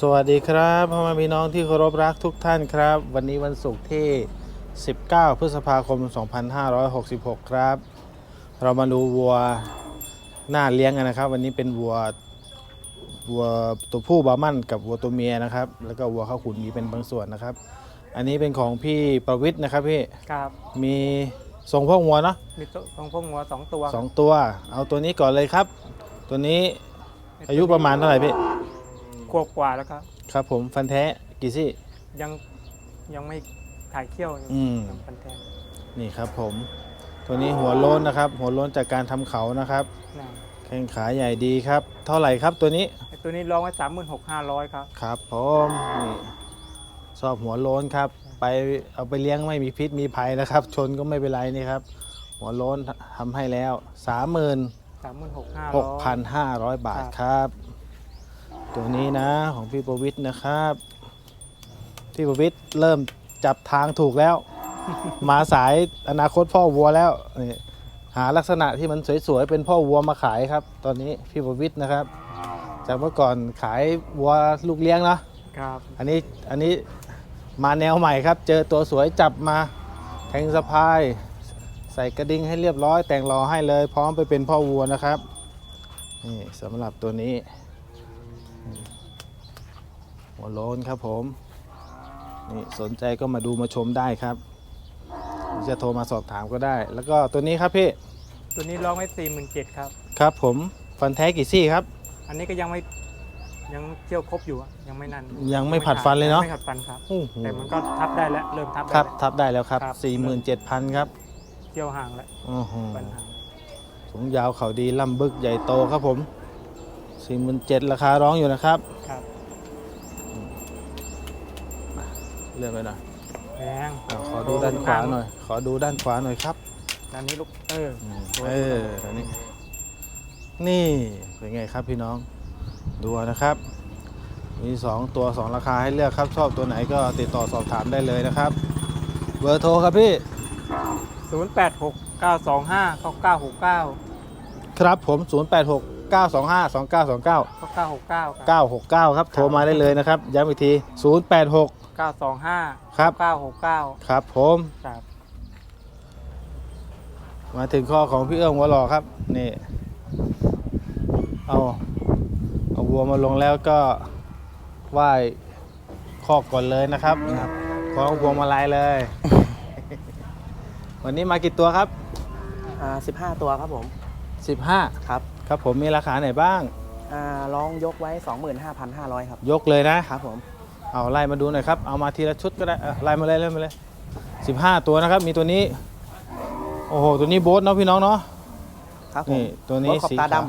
สวัสดีครับพ่อแม่พี่น้องที่เคารพรักทุกท่านครับ วันนี้วันศุกร์ที่ 19 พฤษภาคม 2566 ครับ เรามาดูวัวหน้าเลี้ยงกันนะครับ วันนี้เป็นวัววัวตัวผู้บามั่นกับวัวตัวเมียนะครับ แล้วก็วัวข้าวขุนมีเป็นบางส่วนนะครับ อันนี้เป็นของพี่ประวิทย์นะครับพี่ครับมีทรงพ่อวัวเนาะมีตัวของพวกงัวสองตัวสองตัว เอาตัวนี้ก่อนเลยครับ ตัวนี้อายุประมาณเท่าไหร่พี่ ขวบกว่าแล้วครับ ครับผมฟันแท้กี่ซี่ ยังยังไม่ถ่ายเขี้ยวยังอืม ยังพันแทนนี่ครับผม ตัวนี้หัวโล้นนะครับ หัวโล้นจากการทำเขานะครับ นะแข้งขาใหญ่ดีครับ เท่าไหร่ครับตัวนี้ ไอ้ตัวนี้ร้องไว้สามหมื่นหกห้าร้อยครับ ครับผมนี่ชอบหัวโล้นครับ ไปเอาไปเลี้ยงไม่มีพิษมีภัยนะครับ ชนก็ไม่เป็นไรนี่ครับ หัวโล้นทำให้แล้ว 36,500 สามหมื่นหกห้าร้อย บาทครับ ตัวนี้นะของพี่ประวิทย์นะครับ พี่ประวิทย์เริ่มจับทางถูกแล้ว มาสายอนาคตพ่อวัวแล้วนี่หาลักษณะที่มันสวยๆเป็นพ่อวัวมาขายครับ ตอนนี้พี่ประวิทย์นะครับ จากเมื่อก่อนขายวัวลูกเลี้ยงเนอะครับอันนี้อันนี้มาแนวใหม่ครับ เจอตัวสวยจับมาแทงสะพาย ใส่กระดิ่งให้เรียบร้อย แต่งรอให้เลย พร้อมไปเป็นพ่อวัวนะครับนี่สำหรับตัวนี้ หัวโล้นครับผม นี่สนใจก็มาดูมาชมได้ครับหรือจะโทรมาสอบถามก็ได้ แล้วก็ตัวนี้ครับพี่ ตัวนี้ร้องไว้สี่หมื่นเจ็ดครับ ครับผมฟันแท้กี่ซี่ครับ อันนี้ก็ยังไม่ยังเที่ยวครบอยู่อะยังไม่นั่นยังไม่ผัดฟันเลยเนาะไม่ผัดฟันครับ โอ้โหแต่มันก็ทับได้แล้วเริ่มทับคได้รับแล้ว ทับได้แล้วครับครับ 47,000ครับเที่ยวห่างแล้วโอ้โหฟันห่างสูงยาวเขาดีล่ำบึกใหญ่โตครับผม 47,000ราคาร้องอยู่นะครับครับเลื่อนไปหน่อยแพงอะขอดูด้านขวาหน่อย ขอดูด้านขวาหน่อยครับด้านนี้ลูกเออเออตอนนี้ นี่เป็นไงครับพี่น้อง ดูเอานะครับ มี2ตัว2ราคาให้เลือกครับ ชอบตัวไหนก็ติดต่อสอบถามได้เลยนะครับ เบอร์โทรครับพี่ศูนย์แปดหกเก้าสองห้าเก้าเก้าหกเก้าครับผม 086 925 2929เก้าเก้าหกเก้าครับ969 ครับโทรมาได้เลยนะครับ ย้ำอีกที 086เก้าสองห้าครับเก้าหกเก้าครับผม ครับมาถึงข้อของพี่เอื้องวัวหล่อครับ นี่ เอาเอาวัวมาลงแล้วก็ไหว้คอกก่อนเลยนะครับขอวัวมาลายเลย วันนี้มากี่ตัวครับอ่า15 ตัวครับผม 15 ครับ ครับผมมีราคาไหนบ้าง อ่าร้องยกไว้ 25,500 ครับ ยกเลยนะ ครับผม เอาไล่มาดูหน่อยครับ เอามาทีละชุดก็ได้เอาไล่มาเลยไล่มาเลย 15 ตัวนะครับ มีตัวนี้ โอ้โห ตัวนี้โบ๊ทเนาะพี่น้องเนาะ ครับผมนี่ตัวนี้รถขอบสีตาขาวด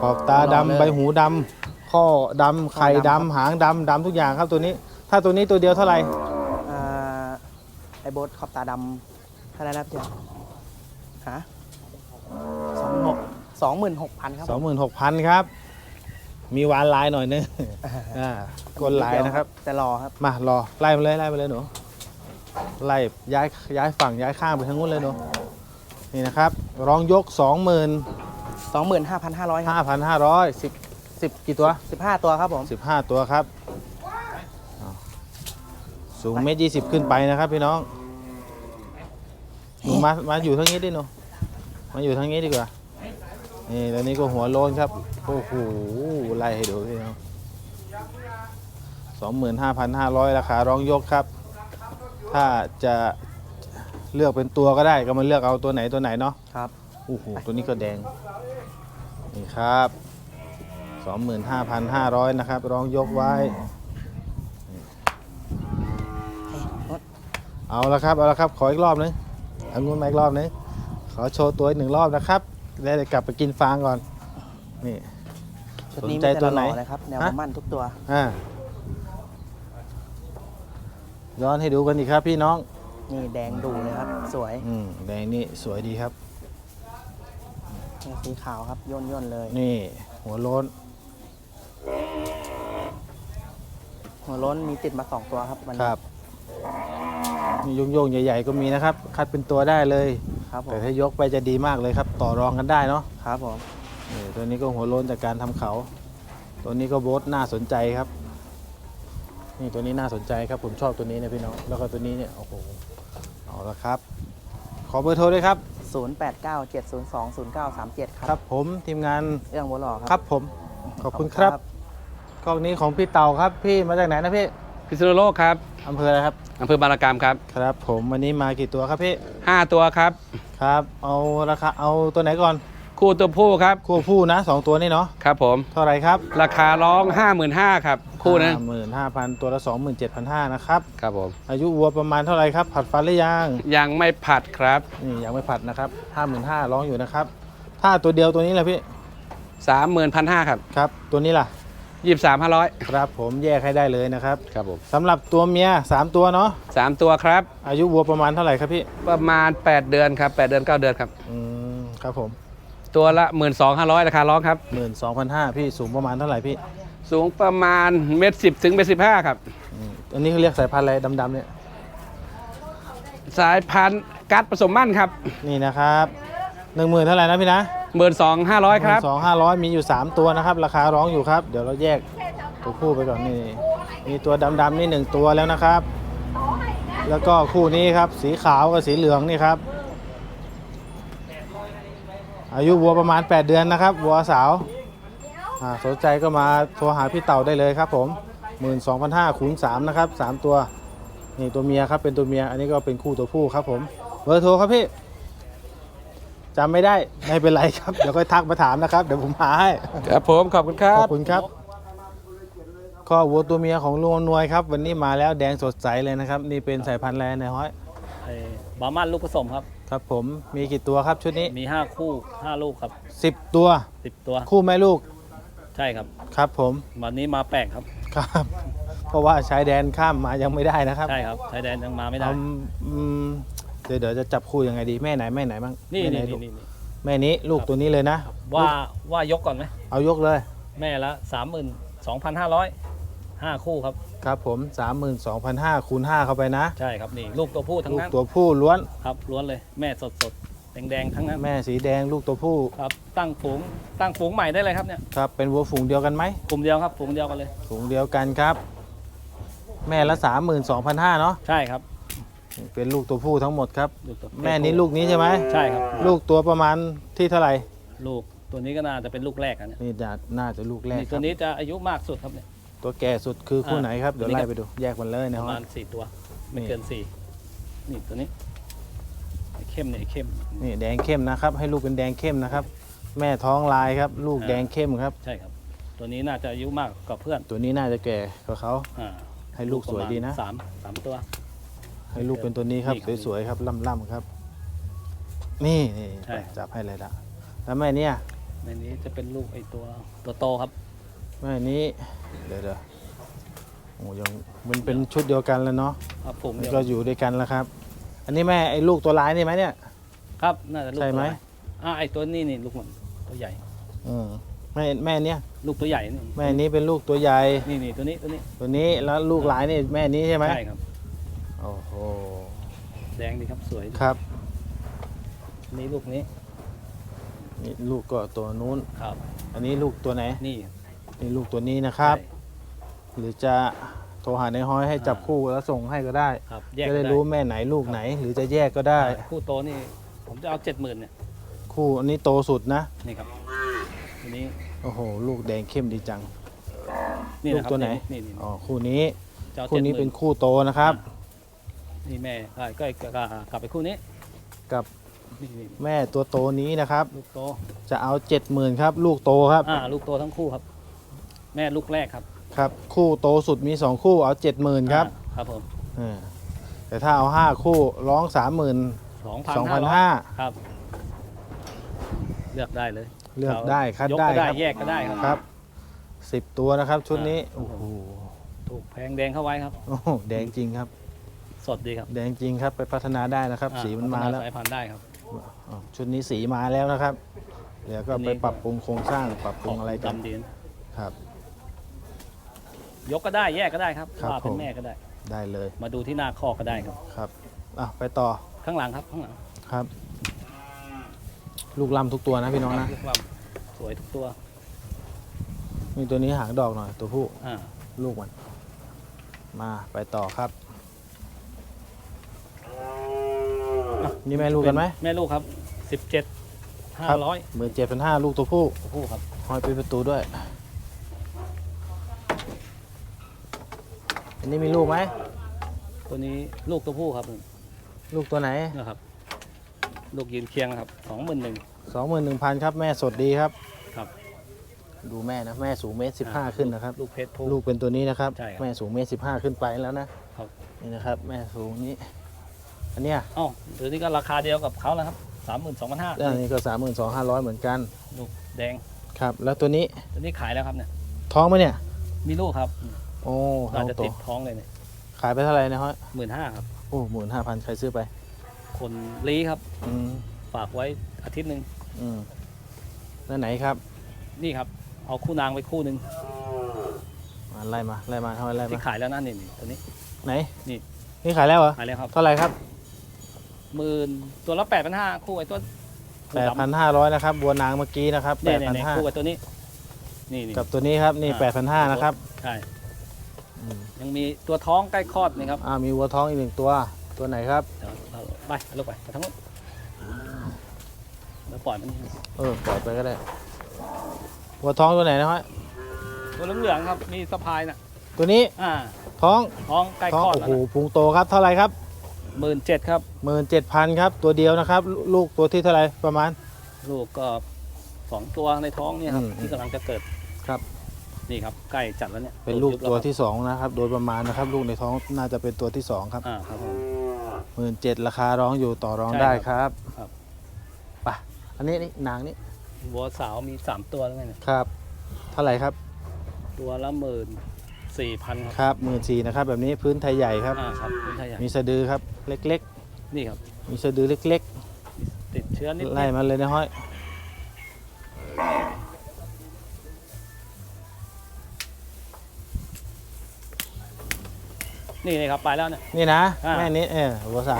ขอบตาดำหล่อเลยใบหูดำข้อดำไข่ข้อดำครับดำหางดำดำทุกอย่างครับตัวนี้ ถ้าตัวนี้ตัวเดียวเท่าไหร่ำอ่าไอ้โบทขอบตาดำเท่าไหรนะพี่เดียวฮะสองหก สองหมื่นหกพันครับสองผมหมื่นหกพันครับ มีวานลายหน่อยนึงอ่ากดลายนะครับ แต่รอครับ มารอไล่มาเลยไล่มาเลยหนูไล่ย้ายย้ายฝั่งย้ายข้างไปทางนู้นเลยหนูนี่นะครับร้องยก25,500ครับ25,500 10 10 กี่ตัว 15 ตัวครับผม 15 ตัวครับอ้าวสูงเมตรยี่สิบขึ้นไปนะครับพี่น้องหนูมามาอยู่ทางนี้ดิหนูมาอยู่ทางนี้ดีกว่า นี่แล้วนี้ก็หัวโลนครับ โอ้โหไล่ให้ดูพี่น้องสองหมื่นห้าพันห้าร้อยราคาร้องยกครับ ถ้าจะเลือกเป็นตัวก็ได้ก็มาเลือกเอาตัวไหนตัวไหนเนาะครับโอ้โหตัวนี้ก็แดง นี่ครับ25,500นะครับ รองยกไว้ เอาละครับ เอาละครับ ขออีกรอบนึงเอางุนมาอีกรอบนึงขอโชว์ตัวอีกหนึ่งรอบนะครับ แล้วเดี๋ยวกลับไปกินฟางก่อน นี่ ชุดนี้สนมีใจแต่ตัวหไหนล่อๆเลยครับ แนวฮะประมันทุกตัว อ่าย้อนให้ดูกันอีกครับพี่น้อง นี่แดงดูเลยครับ สวยอืมแดงนี่สวยดีครับ นี่สีขาวครับ ย่นย่นๆเลย นี่ หัวโล้น หัวโล้นมีติดมาสองตัวครับวันคนี้รับ มีโยงๆ ใหญ่ ๆ ก็มีนะครับ คัดเป็นตัวได้เลย ครับผแต่มถ้ายกไปจะดีมากเลยครับ ต่อรองกันได้เนาะครับผมนี่ตัวนี้ก็หัวโล้นจากการทำเขา ตัวนี้ก็โบทน่าสนใจครับ นี่ตัวนี้น่าสนใจครับผมชอบตัวนี้นะพี่น้องแล้วก็ตัวนี้เนี่ยโอ้โหเอาละครับ ขอเบอร์โทรด้วยครับ 0897020937 ครับครับ ผมทีมงานเรื่องบัวหล่อคครัรับผม ขอบคุณครับ กล้องนี้ของพี่เต่าครับพี่มาจากไหนนะพี่พิษณุโลกครับอำเภออะไรครับอำเภอบารากามครับ ครับ ผมวันนี้มากี่ตัวครับพี่ 5 ตัวครับ ครับ เอาราคาเอาตัวไหนก่อนคู่ตัวผู้ครับ คู่ผู้นะสองตัวนี่เนาะครับผม เท่าไหรครับราคาร้อง 55,000ครับ คู่นะหมื่นห้าพันตัวละสองหมื่นเจ็ดพันห้านะครับ ครับผม อายุวัวประมาณเท่าไหรครับ ผัดฟันหรือยังยังไม่ผัดครับ นี่ยังไม่ผัดนะครับห้าหมื่นห้าร้องอยู่นะครับ ถ้าตัวเดียวตัวนี้แหละพี่31,500ครับ ครับ ตัวนี้ล่ะ 23,500ครับผมแยกให้ได้เลยนะครับครับผมสำหรับตัวเมียสามตัวเนาะ3ตัวครับ อายุวัวประมาณเท่าไหร่ครับพี่ประมาณ8เดือนครับ8เดือน9เดือนครับ อืมครับผมตัวละ12,500ราคาร้องครับ หมื่นสองพันห้าพี่สูงประมาณเท่าไหร่พี่สูงประมาณเมตรสิถึงเมตรสิครับ อืมอันนี้เขาเรียกสายพันธุ์อะไรดำๆเนี่ยสายพันธุ์กัดผสมมั่นครับนี่นะครับหนึ่งหมื่นเท่าไหร่นะพี่นะ 12,500ครับสองห้าร้อยมีอยู่สามตัวนะครับ ราคาร้องอยู่ครับ เดี๋ยวเราแยกตัวคู่ไปก่อนนี่มีตัวดำๆนี่หนึ่งตัวแล้วนะครับ แล้วก็คู่นี้ครับ สีขาวกับสีเหลืองนี่ครับ อายุวัวประมาณ 8 เดือนนะครับ วัวสาวอ่าสนใจก็มาโทรหาพี่เต่าได้เลยครับ ผม12,500คูณ3นะครับ 3 ตัว นี่ตัวเมียครับเป็นตัวเมีย อันนี้ก็เป็นคู่ตัวผู้ครับผม เบอร์โทรครับพี่ จำไม่ได้ไม่เป็นไรครับ เดี๋ยวค่อยทักมาถามนะครับ เดี๋ยวผมหาให้ ครับผมขอบคุณครัขบอบคุณครับข้อวัวตัวเมียของลุงอำนวยครับ วันนี้มาแล้วแดงสดใสเลยนะครับ นี่เป็นสายพันธุ์แรในห้อยไอ้บาร์มันลูกผสมครับ ครับผมมีกี่ตัวครับชุดนี้ มี 5 คู่ 5 ลูกครับ 10 ตัว 10 ตัว คู่แม่ลูกใช่ครับ ครับผมวันนี้มาแปลกครับ ครับ เพราะว่าชายแดนข้ามมายังไม่ได้นะครับใช่ครับชายแดนยังมาไม่ได้ เอาอืม เดี๋ยวเดี๋ยวจะจับคู่ยังไงดีแม่ไหนแม่ไหนบ้างนี่แม่ไหนี่ลูกนี่นี่แม่นี้ลูกตัวนี้เลยนะว่าว่ายกก่อนไหมเอายกเลยแม่ละ32,500 5คู่ครับ ครับผม 32,500คูณ5เข้าไปนะ ใช่ครับนี่ลูกตัวผู้ทั้งลูกนั้นตัวผู้ล้วน ครับล้วนเลยแม่สดสดแดงแดงๆทั้งนั้นแม่สีแดงลูกตัวผู้ครับตั้งฝูงตั้งฝูงใหม่ได้เลยครับเนี่ยครับเป็นวัวฝูงเดียวกันไหมกลุ่มเดียวครับฝูงเดียวกันเลย ฝูงเดียวกันครับ แม่ละ 32,500เนาะใช่ครับ เป็นลูกตัวผู้ทั้งหมดครับ ลูกตัวแม่นี้ลูกนี้ใช่ไหมใช่ครับลูกตัวประมาณที่เท่าไหร่ลูกตัวนี้ก็น่าจะเป็นลูกแรกอันเนี่ยนี่น่าน่าจะลูกแรกนี่คตัรัวบนี้จะอายุมากสุดครับเนี่ย ตัวแก่สุดคือคู่อ่าไหนครับเดี๋ยวตัวนี้ไล่ครับ ไปดูแยกมันเลยปนะระฮะ มาณสี่ตัว ไม่นี่ เกินสี่นี่ตัวนี้ไอ้เข้มเนี่ยไอ้เข้ม นี่แดงเข้มนะครับ ให้ลูกเป็นแดงเข้มนะครับ แม่ท้องลายครับ ลูกอ่า แดงเข้มครับ ใช่ครับ ตัวนี้น่าจะอายุมากกว่าเพื่อนตัวนี้น่าจะแก่กว่าเขาอ่าให้ลูกสวยดีนะ ปรมาณสามสามตัว ให้ลูกเป็นตัวนี้ครับ นี่ครับสวยๆครับล่ำๆครับ นี่นี่ใช่ จับให้เลยละแล้วแม่เนี่ยในนี้จะเป็นลูกไอ้ตัวตัวโตครับ แม่นี้เดี๋ยวเดี๋ยวโอ้ยังมันเป็นชุดเดียวกันแล้วเนาะครับฝูงมันเดียวก็อยู่ด้วยกันแล้วครับ อันนี้แม่ไอ้ลูกตัวร้ายนี่ไหมเนี่ย ครับ น่าจะลูกใช่ไหม ตัวอ่าไอ้ตัวนี้นี่ลูกมันตัวใหญ่ อืมแม่แม่เนี่ย ลูกตัวใหญ่นี่แม่นี้เป็นลูกตัวใหญ่นี่นี่ตัวนี้ตัวนี้ตัวนี้แล้วลูกหลายนี่แม่นี้ใช่ไหมใช่ครับ โอ้โห แดงดีครับสวยครับ นี่ลูกนี้นี่ลูกก็ตัวนู้น ครับอันนี้ลูกตัวไหน นี่นี่ลูกตัวนี้นะครับ ใช่ หรือจะโทรหาในห้อยให้จับอ่า คู่แล้วส่งให้ก็ได้ ครับ แยกจะได้ได้รู้แม่ไหนลูกไหน หรือจะแยกก็ได้คู่โตนี่ ผมจะเอาเจ็ดหมื่นเนี่ยคู่อันนี้โตสุดนะ นี่ครับตัวนี้โอ้โห ลูกแดงเข้มดีจัง นี่ลูนะกครับตัวไหนนี่นี่อ๋อคู่นี้ จะเอาคู่นี้70,000 เป็นคู่โตนะครับ นี่แม่ก็ก็ก็กลับไปคู่นี้กับนี่นี่แม่ตัวโตนี้นะครับ ลูกโตจะเอาเจ็ดหมื่นครับ ลูกโตครับอ่าลูกโตทั้งคู่ครับ แม่ลูกแรกครับครับ คู่โตสุดมีสองคู่เอาเจ็ดหมื่นครับอ่าครับผมเออแต่ถ้าเอาห้าคู่ร้องสามหมื่นสองพันสองพันห้าห้าครับ เลือกได้เลยเลือกได้คัดยกได้ก็ได้ครับแยกก็ได้ครับครับสิบตัวนะครับชุดนี้อ่าโอ้โหถูกแพงแดงเข้าไว้ครับโอ้โหแดงจริงครับ สดดีครับแดงจริงครับไปพัฒนาได้นะครับอ่สีมันมาพัฒแล้วสายพันธุ์ได้ครับ อ๋อชุดนี้สีมาแล้วนะครับเดี๋ยวก็อันนี้ ไปปรับปรุงโครงสร้างปรับปรุงอะไรกันดำดีครับ ยกก็ได้แยกก็ได้ครับครับว่าเป็ผนม แม่ก็ได้ ได้เลยมาดูที่หน้าคอกก็ได้ครับ ครับอะไปต่อข้างหลังครับข้างหลังครับ ลูกลำทุกตัวนะพี่น้องนะลูกลำสวยทุกตัวมีตัวนี้หางดอกหน่อยตัวผู้อ่าลูกมัน มาไปต่อครับ นี่แม่ลูกกันไหม แม่ลูกครับสิบเจ็ดห้าร้อยหมื่นเจ็ดพันห้าลูกตัวผู้ผู้ครับห้อยปิดประตูด้วย อันนี้มีลูกไหม ตัวนี้ลูกตัวผู้ครับลูกตัวไหนนะครับ ลูกยืนเคียงนะครับสองหมื่นหนึ่งสองหมื่นหนึ่งพันครับ แม่สดดีครับ ครับ ดูแม่นะ แม่สูงเมตรสิบห้าขึ้นนะครับ ลูกเพชรผู้ลูกเป็นตัวนี้นะครับใช่ครับ แม่สูงเมตรสิบห้าขึ้นไปแล้วนะครับนี่นะครับ แม่สูงนี้ อันเนี้ยเอ้าตัวนี้ก็ราคาเดียวกับเขาแล้วครับสามหมื่นสองพันห้าอันนี้ก็สามหมื่นสองห้าร้อยเหมือนกันลูกแดงครับ แล้วตัวนี้ตัวนี้ขายแล้วครับเนี่ยท้องไหมเนี่ย มีลูกครับโอ้ท้อาอจงจะโตติดท้องเลยเนี่ยขายไปเท่าไหร่นะฮะหมื่นห้าครับ โอ้หมื่นห้าพันใครซื้อไป คนลีครับ อืมฝากไว้อาทิตย์หนึ่งอืมแล้วไหนครับนี่ครับ เอาคู่นางไปคู่หนึ่งมาไล่มาไล่มาเท่าไหร่ไล่ที่มาขายแล้วนั่นนี่นี่ตัวนี้ ไหนนี่ นี่ขายแล้วเหรอขายแล้วครับ เท่าไหร่ครับ หมื่นตัวละแปดพันห้าคู่ไอ้ตัวแปดพันห้าร้อยนะครับบัวนางเมื่อกี้นะครับแปเนี่ยดเนี่ยพันเนี่ยห้าคู่ไอ้ตัวนี้ นี่นี่ กับตัวนี้ครับนี่อ่า แปดพันห้านะครับใช่อืมยังมีตัวท้องใกล้คลอดนี่ครับอ่ามีวัวท้องอีกหนึ่งตัวตัวไหนครับ เดี๋ยวเราไปเอาลูกไปไปทั้งหมดแล้วปล่อยมันเออปล่อยไปก็ได้วัวท้องตัวไหนนะฮะตัวเหลืองๆครับมีสะพายน่ะตัวนี้อ่าท้องท้องใกล้ท้องคลอดโอ้แล้วโหพุงโตครับเท่าไหร่ครับ หมื่นเจ็ดครับ หมื่นเจ็ดพันครับ ตัวเดียวนะครับ ลูกตัวที่เท่าไหร่ประมาณ ลูกก็สองตัวในท้องเนี่ยครับ อืม ที่กำลังจะเกิดครับ นี่ครับใกล้จัดแล้วเนี่ยเป็นลูกยุบแตัวที่สองนะครับ โดยประมาณนะครับ ลูกในท้องน่าจะเป็นตัวที่สองครับอ่าครับผม หมื่นเจ็ดราคาร้องอยู่ต่อรองใช่ได้คครัรับครับ ไปอันนี้นี่นางนี่วัวสาวมีสามตัวแล้วไงเนี่ยครับ เท่าไหร่ครับ ตัวละหมื่น สี่พันครับครับหมื่นสี่นะครับแบบนี้พื้นไทยใหญ่ครับ อ่าครับเป็นไทยใหญ่มีสะดือครับเล็กนี่ครับ ๆ มีสะดือเล็กติดเชื้อนิดๆๆไล่มาเลยนะห้อย นี่นี่ครับไปแล้วเนี่ย นี่นะอ่า แม่นี้เออหัวสาว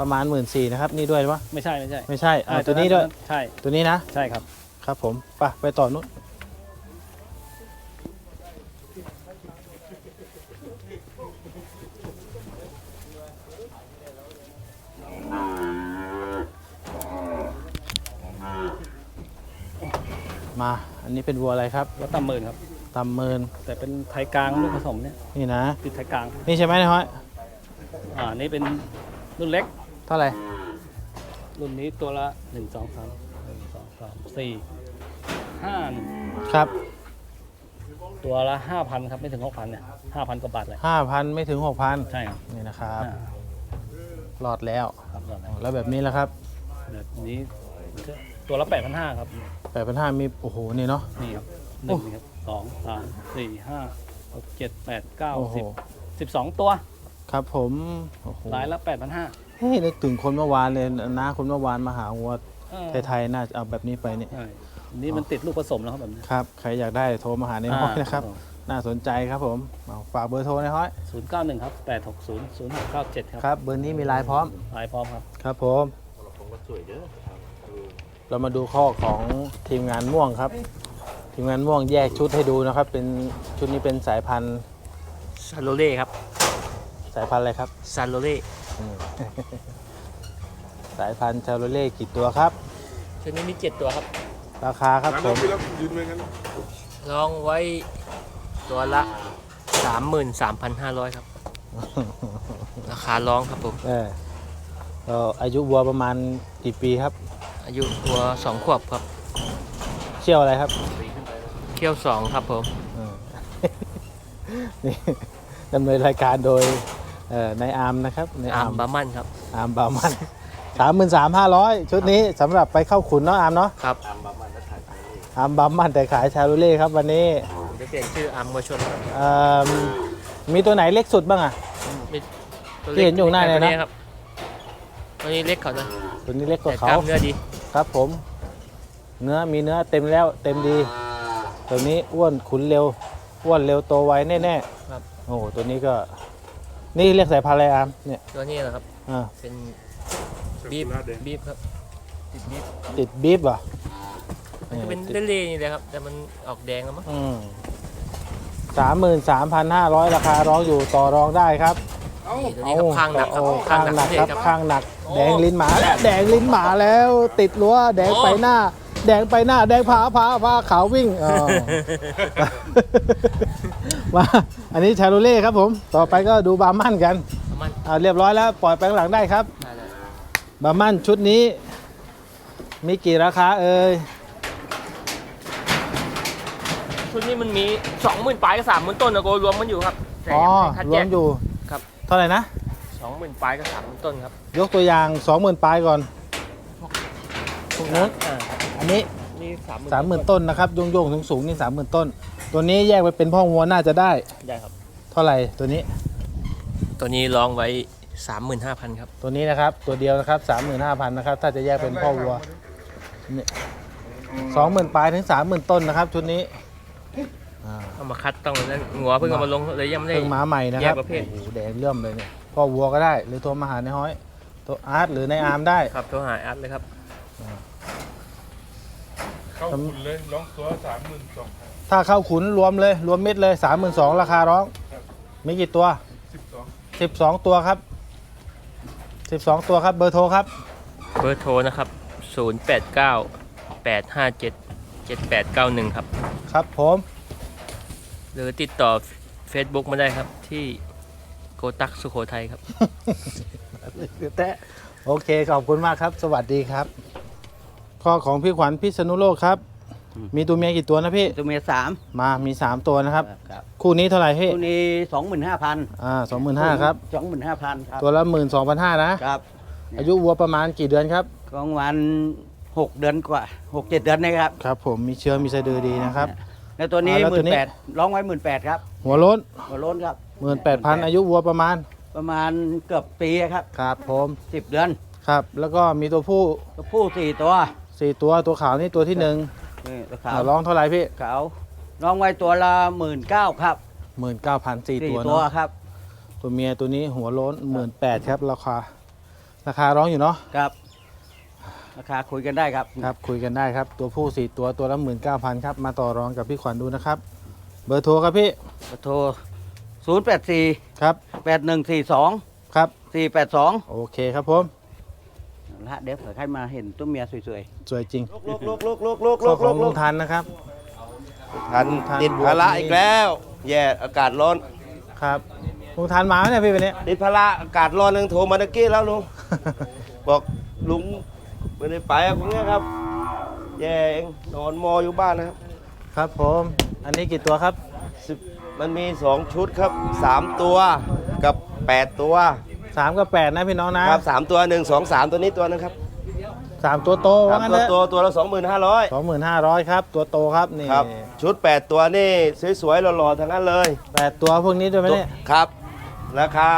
ประมาณหมื่นสี่นะครับนี่ด้วยปะไม่ใช่ไม่ใช่ไม่ใช่เอาตัวนี้ด้วย ใช่ตัวนี้นะ ใช่ครับ ครับผมไปไปต่อนู้นมา อั นนี้เป็นวัวอะไรครับวัดตำหมื่นครับ ตำเมินแต่เป็นไทยกลางลูกผสมเนี่ยนี่นะ ติดไทยกลาง นี่ใช่ไหมนะห้อยอ่านี่เป็นรุ่นเล็ก เท่าไหร่ รุ่นนี้ตัวละหนึ่งสองสามหนึ่งสองสามสี่ห้าครับ ตัวละห้าพันครับไม่ถึงหกพันเนี่ยห้าพันกว่าบาทเลยห้าพันไม่ถึงหกพันใช่ครับนี่นะครับอ่ารอดแล้ว ครับแล้วนะแล้วแบบนี้แล้วครับ แบบนี้ตัวละแปดพันห้าครับแป ดพันห้ามีโอ้โหนี่เนาะ นี่ครับหนึ่งนี่ครับสองสามสี่ห้าหกเจ็ดแปดเก้าโอ้โห สิบสิบสองตัวครับผมโอ้โหรายละแปดพันห้าเฮ้ยนึกถึงคนเมื่อวานเลยน้าคนเมื่อวานมาหาวัวไทยๆน่าจะเอาแบบนี้ไปเนี่ยใช่นี่มันติดลูกผสมแล้วครับแบบนี้ครับใครอยากได้โทรมาหาในห้อยนะครับ น่าสนใจครับผมเอาฝากเบอร์โทรในห้อยศูนย์เก้าหนึ่งครับแปดหกศูนย์ศูนย์หกเก้าเจ็ดครับครับเบอร์นี้มีไลน์พร้อมลายพร้อมครับ ครับผมเรามาดูข้อของทีมงานม่วงครับ ทีมงานม่วงแยกชุดให้ดูนะครับ เป็นชุดนี้เป็นสายพันธุ์ซาโลเล่ครับสายพันธุ์อะไรครับซาโลเล่อืม สายพันธุ์ชาโลเล่กี่ตัวครับ ชุดนี้มี7ตัวครับ ราคาครับผมลองไว้ตัวละ 33,500 ครับ ราคาร้องครับผม เออเราอายุวัวประมาณกี่ปีครับ อายุตัว2ขวบครับ เชี่ยวอะไรครับเขี้ยว2ครับผมเออนี่ดำเนินรายการโดยเอ่อนายอาร์มนะครับนายอาอาร์ร์มมบามันครับ อาร์มบามันสามหมื่นสามห้าร้อยชุดนี้สำหรับไปเข้าขุนเนาะอาร์มเนาะครับอาร์มบามันแต่ขายชาลูเล่ครับวันนี้ผมจะเปลี่ยนชื่ออาร์มวัวชนครับเอิ่มมีตัวไหนเล็กสุดบ้างอะ มีตัวที่เห็นอยู่หน้าเนี่ยนะ ตัวครับ ตัวนี้เล็กเขานะตัวนี้เล็กกแต่ว่ากเขาล้ามเนื้อดีครับผม เนื้อมีเนื้อเต็มแล้วเต็มดี ตัวนี้อ้วนขุนเร็วอ้วนเร็วโตไวแน่ๆครับโอ้โหตัวนี้ก็ นี่เรียกสายพันธุ์อะไรอาร์มเนี่ยตัวนี้นะครับ อ่าเป็นบีฟบีฟครับติดบีฟติดบีฟเหรอมันจะเป็นติดเล่ๆนี่เลยครับ แต่มันออกแดงแล้วมั้งอืมสามหมื่นสามพันห้าร้อยราคาร้องอยู่ต่อรองได้ครับ นี่ครับข้างหนักครับโอ้ข้าข้างงหหนันักกครับครับข้างหนัก แดงลิ้นหมาแล้วแดงลิ้นหมาแล้ว ติดรั้วแดงไปหน้า แดงไปหน้า แดงพาพาพาขาววิ่งอ๋อมาอันนี้ชาโรเล่ครับผม ต่อไปก็ดูบาร์มั่นกันมันอ่าเรียบร้อยแล้วปล่อยไปข้างหลังได้ครับ ได้เลยบาร์มั่นชุดนี้ มีกี่ราคาเอ่ยชุดนี้มันมีสองหมื่นปลายกับสามหมื่นต้นนะโกรวมมันอยู่ครับแต่อ๋อยังไม่คัดรแยวกมอยู่ครับ เท่าไหร่นะ สองหมื่นปลายกับสามหมื่นต้นครับยกตัวอย่าง 20,000ปลายก่อนพวกนู้นอ่าอันนี้ นี่สามหมื่นสามหมื่นต้นนะครับโยงโยงสูงสูงๆนี่สามหมื่นต้น ตัวนี้แยกไปเป็นพ่อวัวน่าจะได้ ได้ครับ เท่าไหร่ตัวนี้ ตัวนี้ลองไว้สามหมื่นห้าพันครับ ตัวนี้นะครับ ตัวเดียวนะครับสามหมื่นห้าพันนะครับ ถ้าจะแยกเป็นพ่อวัวสองหมื่นปลายถึงสามหมื่นต้นนะครับ ชุดนี้อ่า เอามาคัดต้องนั่นงัวเพิ่งเอามาลงเลยยังไม่ได้เพิ่งมาใหม่นะครับแยกประเภทโอ้โหแดงเลื่อมเลยเนี่ยพ่อวัวก็ได้ หรือโทรมาหาในห้อยตัวอาร์ตหรือในอาร์มได้ ครับโทรหาอัดเลยครับ เข้าคุณเลยร้องตัวสามหมื่นสองถ้าเข้าขุนรวมเลย รวมเม็ดเลยสามหมื่นสองราคาร้อง มีกี่ตัวสิบสองสิบสองตัวครับสิบสองตัวครับเบอร์โทรครับเบอร์โทรนะครับศูนย์แปดเก้าแปดห้าเจ็ดเจ็ดแปดเก้าหนึ่งครับ ครับผม หรือติดต่อ Facebook มาได้ครับที่โกตักสุโขทัยครับ แตะโอเคขอบคุณมากครับ สวัสดีครับ ข้อของพี่ขวัญพิษณุโลกครับมีตัวเมียกี่ตัวนะพี่ ตัวเมียสามมามี 3 ตัวนะครับ ครับคู่นี้เท่าไหร่พี่ ตัวนี้สองหมื่นห้าพันอ่าสองหมื่นห้าครับ สองหมื่นห้าพันครับตัวละหมื่นสองพันห้านะ ครับอายุวัวประมาณกี่เดือนครับกองวันหกเดือนกว่าหกเจ็ดเดือนนะครับ ครับผมมีเชื้อมีสะดือดีนะครับแล้วตัวนี้อ่าแล้วหตัมื่วนนี้ แปดร้องไว้หมื่นแปดครับหัวโล้นหัวโล้นครับ หมื่นแปดพันอายุวัวประมาณประมาณเกือบปีครับครับผมสิบเดือนครับ แล้วก็มีตัวผู้ตัวผู้สี่ตัวสี่ตัวตัวขาวนี่ตัวที่หนึ่งนี่ตัวขาอ่าวร้องเท่าไหร่พี่ขาวร้องไว้ตัวละหมื่นเก้าครับหมื่นเก้าพันสี่สี่ตัวตัวเนาะครับตัวเมียตัวนี้หัวโล้นหมื่นแปดครับราคาราคาร้องอยู่เนาะครับ ราคาคุยกันได้ครับครับ คุยกันได้ครับ ตัวผู้สี่ตัวตัวละหมื่นเก้าพันครับ มาต่อรองกับพี่ขวัญดูนะครับ เบอร์โทรครับพี่โทรศูนย์แปดสี่ครับแปดหนึ่งสี่สองครับสี่แปดสองโอเคครับผมนะฮะเดี๋ยวเผื่อใครมาเห็นตัวเมียสวยสวยจริงลุกลุกลุกลุกลุกข้ลุอกขลุองกลุลุงกทันนะครับ ทันทัน ติดภาระอีกแล้ว แย่อากาศร้อน ครับลุงทันมาไหมเนี่ยพี่วันนี้ ติดภาระอากาศร้อนนึงโทรมาตะกี้แล้วลุง บอกลุง ไม่ได้ไปอะคุณเนี่ยครับ แย่เองนอนมออยู่บ้านนะครับครับผม อันนี้กี่ตัวครับ สิบมันมีสองชุดครับสามตัวกับแปดตัวสามกับแปดนะพี่น้องนะครับสามตัวหนึ่งสองสามตัวนี้ตัวนึงครับสามตัวโตว่าสามงั้นตัวเถอะตัวตัวละสองหมื่นห้าร้อยสองหมื่นห้าร้อยครับ ตัวโตครับนี่ครับ ชุดแปดตัวนี่สวยๆหล่อๆทั้งนั้นเลย แปดตัวพวกนี้ด้วยไหมเนี่ย ครับ ราคา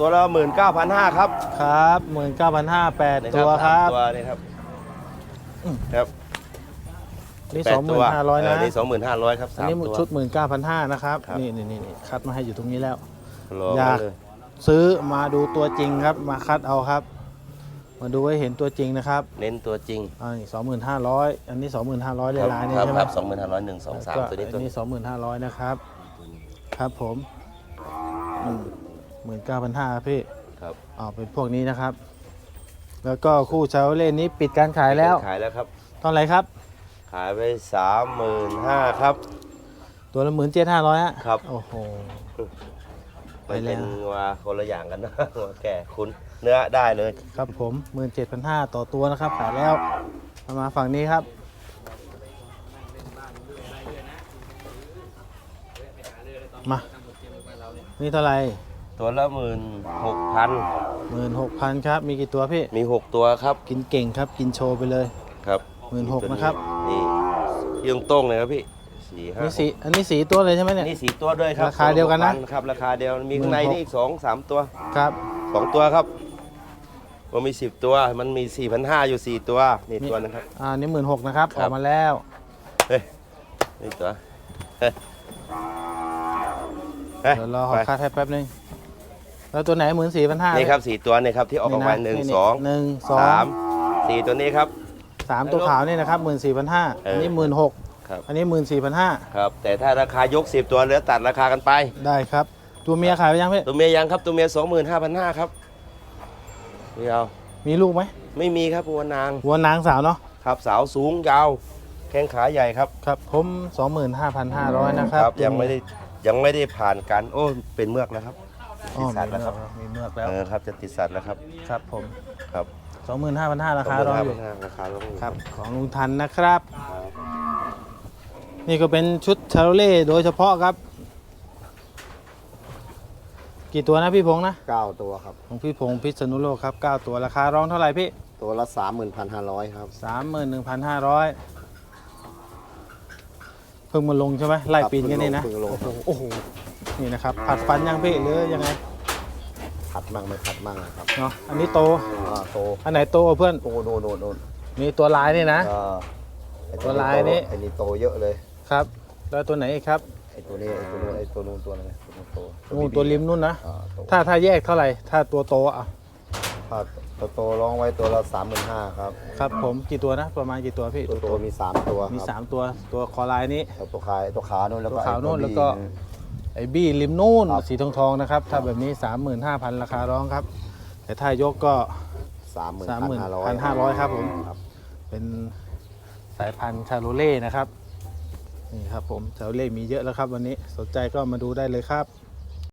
ตัวละหมื่นเก้าพันห้าครับครับหมื่นเก้าพันห้าแปดนี่ตัวคสารัมบตัวนี่ครับอืมครับนี่แปสดองหตัมื่วนห้าร้อยเนะนี่สองหมื่นห้าร้อยครับอันสามนี้ตัวชุดหมื่นเก้าพันห้านะครับครับนี่นี่นี่นี่คัดมาให้อยู่ตรงนี้แล้วรออยากเลยซื้อมาดูตัวจริงครับ มาคัดเอาครับ มาดูให้เห็นตัวจริงนะครับ เน้นตัวจริงอันนี้สองหมื่นห้าร้อยอันนี้สองหมื่นห้าร้อยคเลรัยลายนี่ครับใช่ไหคมรับสองหมื่นห้าร้อยหนึ่งสองสามก็ตัวนี้อัตัวนนี้สองหมื่นห้าร้อยนะครับ ครับผม หมื่นเก้าพันห้าพี่ครับอ๋อเป็นพวกนี้นะครับ แล้วก็คู่ชาวเล่นนี้ปิดการขายแล้วขายแล้วครับเท่าไหร่ครับ ขายไปสามหมื่นห้าครับ ตัวละหมื่นเจ็ดห้าร้อยฮะครับ โอ้โห ไปมันแล้เป็วนว่าคนละอย่างกันนะว่าแก่คุณเนื้อได้เลยครับผมหมื่นเจ็ดพันห้าต่อตัวนะครับขายแล้วเอามาฝั่งนี้ครับ มา นี่เท่าไหร่ ตัวละหมื่นหกพันหมื่นหกพันครับ มีกี่ตัวพี่ มีหกตัวครับ กินเก่งครับ กินโชว์ไปเลยครับหมื่นหกนะครับ นี่ยืงโต้งเลยครับพี่สี่ห้านี่สีอันนี้สีตัวเลยใช่ไหมเนี่ย นี่สีตัวด้วยครับราคาเดียวกันนะตัวล6,000ครับ ราคาเดียว มีข้างในนี่อีกสองสามตัว ครับสองตัวครับมันมีสิบตัว มันมีสี่พันห้าอยู่สี่ตัว นี่ตัวนึงครับ อ่า นี่หมื่นหกนะครับคอรับอกมาแล้ว เฮ้ย นี่ตัวเฮ้ยเฮ้ยเดี๋ยวรอขอไปคัดให้แป๊บนึง แล้วตัวไหนหมื่นสี่พันห้านี่ครับสี่ตัวนี่ครับที่ออกออกมาหนึ่งสองหนึ่งสองสามสี่ตัวนี้ครับ สามตัวขาวนี่นะครับหมื่นสี่พันห้าเอออัอันนี้หมื่นหกครับ อันนี้หมื่นสี่พันห้าครับ แต่ถ้าราคายก10ตัวเหลือตัดราคากันไป ได้ครับ ตัวเมียขายไปยังพี่ตัวเมียยังครับตัวเมีย25,500ครับไม่เอามีลูกไหมไม่มีครับวัวนางวัวนางสาวเนาะครับสาวสูงยาว แข้งขาใหญ่ครับครับผมสองหมื่นห้าพันห้าร้อยนะครับยังไม่ได้ยังไม่ได้ผ่านการโอ้เป็นเมือกแล้วครับอ๋ ติอดสัตว์แล้วครับ มีเมือกแล้ว เออครับจะติดสัตว์แล้วครับ ครับผม ครับสองหมื่นห้าพันห้าราคารออยู่25,500ราคาลงอยู่ครับ ของลุงทันนะครับ นี่ก็เป็นชุดชาโรเล่โดยเฉพาะครับ กี่ตัวนะพี่พงษ์นะ9ตัวครับ ของพี่พงษ์พิษณุโลกครับ 9 ตัวราคาร้องเท่าไหร่พี่ ตัวละ 31,500 ครับ 31,500 เพิ่งมาลงใช่ไหมไล่ปีนกันนี่นะเพิ่งลงโอ้โหโอ้โห นี่นะครับ ผัดฟันยังพี่หรือยังไงผัดมั่งไม่ผัดมั่งครับเนาะอันนี้โต อ่าโตอันไหนโตกว่าเพื่อนโตโดนโดนโดนมีตัวลายนี่นะ อ่าไอ้ตัวลายนี่ไอ้นี่โตเยอะเลย ครับ แล้วตัวไหนอีกครับไอ้ตัวนี้ไอ้ตัวนู้นไอ้ตัวนู้นตัวนึงตัวนู้นโตงูตัวริมนู่นนะอ่าโตถ้าถ้าแยกเท่าไหร่ ถ้าตัวโตอะถ้าตัวโตร้องไว้ตัวละ35,000ครับครับ ผมกี่ตัวนะ ประมาณกี่ตัวพี่ตัวโตมี3ตัวมีครับ3ตัวตัวคอลายนี้ แล้วตัวขายตัวขาโน่นแล้วก็ตัวขาวโน่นไอ้แล้วก็ บี้ ไอ้บี้ริมนู่นครับสีทองทองๆนะครับ ถ้าแบบนี้ 35,000 ราคาร้องครับ แต่ถ้ายกก็31,500 31,500ครับผมครับเป็นสายพันธุ์ชาโรเล่นะครับนี่ครับผมชาโรเล่มีเยอะแล้วครับ วันนี้สนใจก็มาดูได้เลยครับ